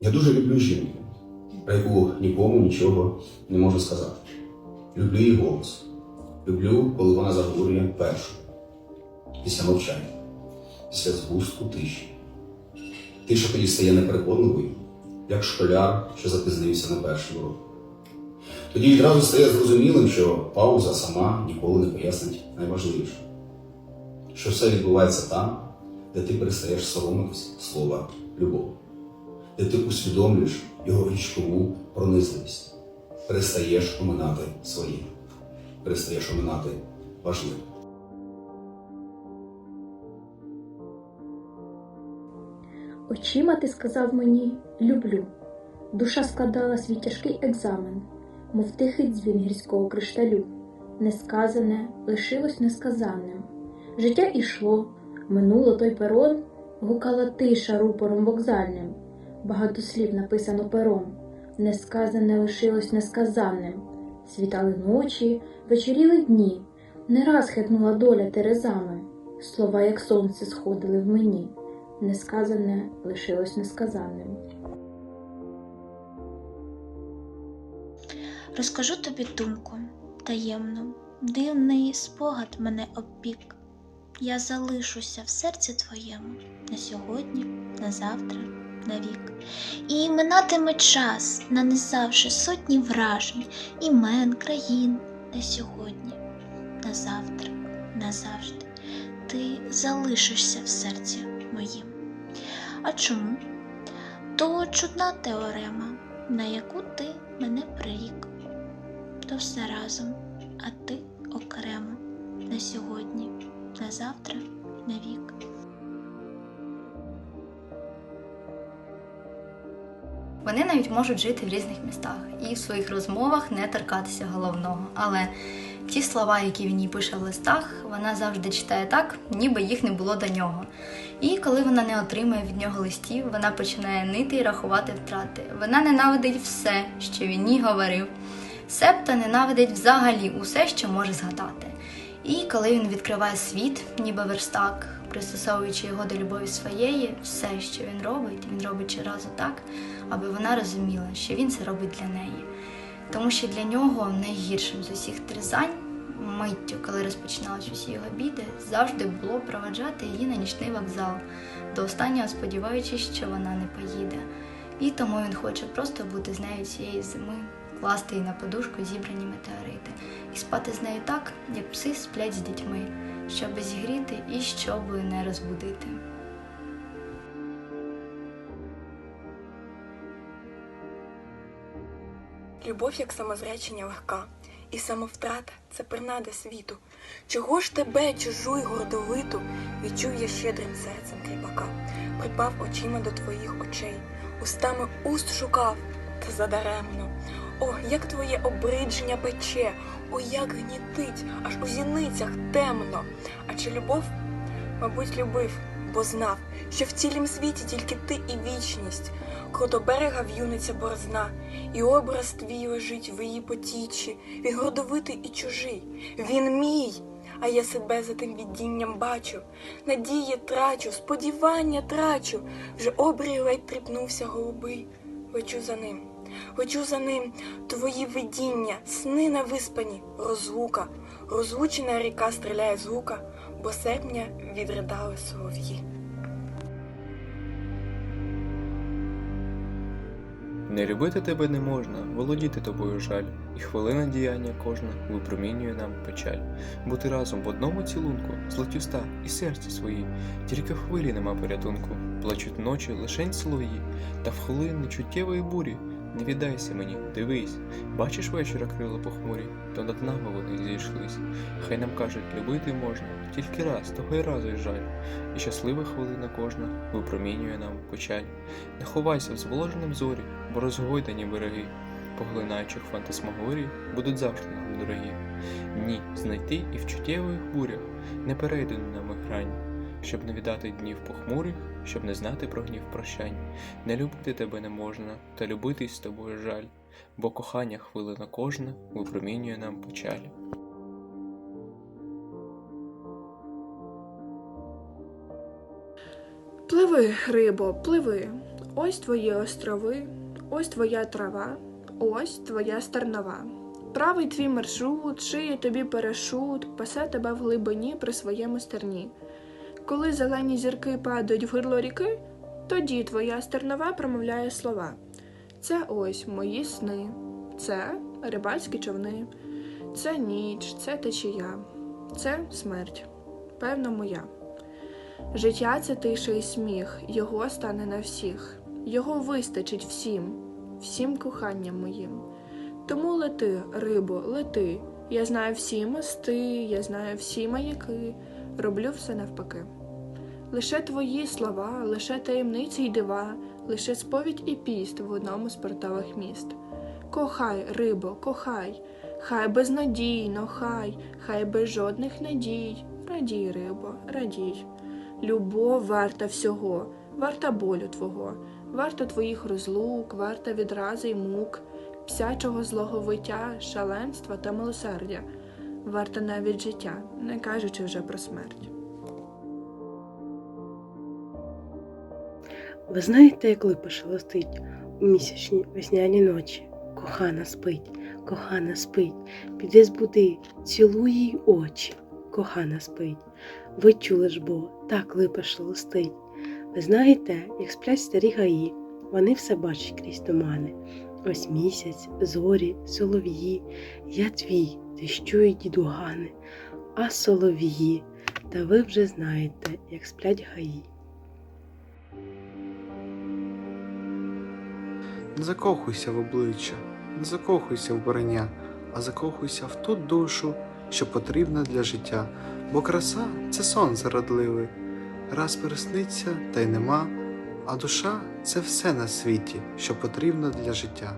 Я дуже люблю жінку, про яку нікому нічого не можу сказати. Люблю її голос. Люблю, коли вона заговорює першу, після мовчання, після згустку тиші. Тиша тоді стає непереконливою, як школяр, що запізнився на перший урок. Тоді відразу стає зрозумілим, що пауза сама ніколи не пояснить найважливіше, що все відбувається там, де ти перестаєш соромитись слова любов, де ти усвідомлюєш його річкову пронизливість, перестаєш оминати своє, перестаєш оминати важливе. Очима ти сказав мені люблю. Душа складала свій тяжкий екзамен, мов тихий дзвін гірського кришталю. Несказане лишилось несказанним. Життя ішло, минуло той перон, гукала тиша рупором вокзальним. Багато слів написано пером. Несказане лишилось несказанним. Світали ночі, вечоріли дні. Не раз хитнула доля терезами. Слова, як сонце, сходили в мені несказане лишилось несказанним. Розкажу тобі думку таємну, дивний спогад мене обпік. Я залишуся в серці твоєму на сьогодні, на завтра, на вік. І минатиме час, нанизавши сотні вражень, імен, країн на сьогодні, на завтра, назавжди. Ти залишишся в серці моїм. А чому? То чудна теорема, на яку ти мене прирік то все разом, а ти окремо на сьогодні, на завтра, на вік. Вони навіть можуть жити в різних містах і в своїх розмовах не торкатися головного. Але ті слова, які він їй пише в листах, вона завжди читає так, ніби їх не було до нього. І коли вона не отримує від нього листів, вона починає нити і рахувати втрати. Вона ненавидить все, що він їй говорив. Себто ненавидить взагалі усе, що може згадати. І коли він відкриває світ, ніби верстак, пристосовуючи його до любові своєї, все, що він робить, він робить щоразу так, аби вона розуміла, що він це робить для неї. Тому що для нього найгіршим з усіх терзань, миттю, коли розпочиналися усі його біди, завжди було проведжати її на нічний вокзал, до останнього сподіваючись, що вона не поїде. І тому він хоче просто бути з нею цієї зими, класти їй на подушку зібрані метеорити і спати з нею так, як пси сплять з дітьми, щоб зігріти і щоб не розбудити. Любов як самозречення легка, і самовтрата це принада світу. Чого ж тебе, чужу й гордовиту, відчув я щедрим серцем кріпака, припав очима до твоїх очей, устами уст шукав, та задаремно. О, як твоє обридження пече, о, як гнітить, аж у зіницях темно. А чи любов? Мабуть, любив, бо знав, що в цілім світі тільки ти і вічність. Круто берега в'юниця борозна, і образ твій лежить в її потічі. Він гордовитий і чужий, він мій. А я себе за тим віддінням бачу, надії трачу, сподівання трачу, вже обрій ледь тріпнувся голубий. Лечу за ним, лечу за ним, твої видіння, сни на виспані, розлука, розлучена ріка стріляє з лука, бо серпня відридали солов'ї. Не любити тебе не можна, володіти тобою жаль, і хвилина діяння кожна випромінює нам печаль. Бути разом в одному цілунку, злоті уста і серці свої, тільки в хвилі нема порятунку, плачуть ночі лишень солов'ї, та в хвилини чуттєвої бурі не віддайся мені, дивись, бачиш вечора крила похмурі, то над нами вони зійшлись. Хай нам кажуть, любити можна, тільки раз, того й разу й жаль, і щаслива хвилина кожна випромінює нам печаль. Не ховайся в зволоженим зорі, бо розгойдані береги, поглинаючих фантасмагорій, будуть завжди нам дорогі. Ні, знайти і в чуттєвих бурях не перейдену нами грань, щоб не віддати днів похмурих, щоб не знати про гнів прощань. Не любити тебе не можна, та любитись з тобою жаль, бо кохання хвилина кожна випромінює нам печаль. Пливи, рибо, пливи. Ось твої острови, ось твоя трава, ось твоя стернова. Правий твій маршрут, шиє тобі парашут, пасе тебе в глибині при своєму стерні. Коли зелені зірки падають в гирло ріки, тоді твоя стернова промовляє слова. Це ось мої сни, це рибальські човни, це ніч, це течія, це смерть, певно, моя. Життя це тиша і сміх, його стане на всіх, його вистачить всім, всім коханням моїм. Тому лети, рибо, лети. Я знаю всі мости, я знаю всі маяки, роблю все навпаки. Лише твої слова, лише таємниці й дива, лише сповідь і піст в одному з портових міст. Кохай, рибо, кохай, хай безнадійно, хай, хай без жодних надій. Радій, рибо, радій. Любов варта всього, варта болю твого, варта твоїх розлук, варта відрази й мук, псячого злого виття, шаленства та милосердя, варта навіть життя, не кажучи вже про смерть. Ви знаєте, як липа шелестить у місячні весняні ночі? Кохана спить, кохана спить, піди збуди, цілуй їй очі, кохана спить. Ви чули ж бо, так липа шелестить. Ви знаєте, як сплять старі гаї, вони все бачать крізь тумани. Ось місяць, зорі, солов'ї, я твій, дещу й дідугани, а солов'ї, та ви вже знаєте, як сплять гаї. Не закохуйся в обличчя, не закохуйся в борення, а закохуйся в ту душу, що потрібна для життя, бо краса це сон зарадливий, раз пересниться та й нема, а душа це все на світі, що потрібно для життя.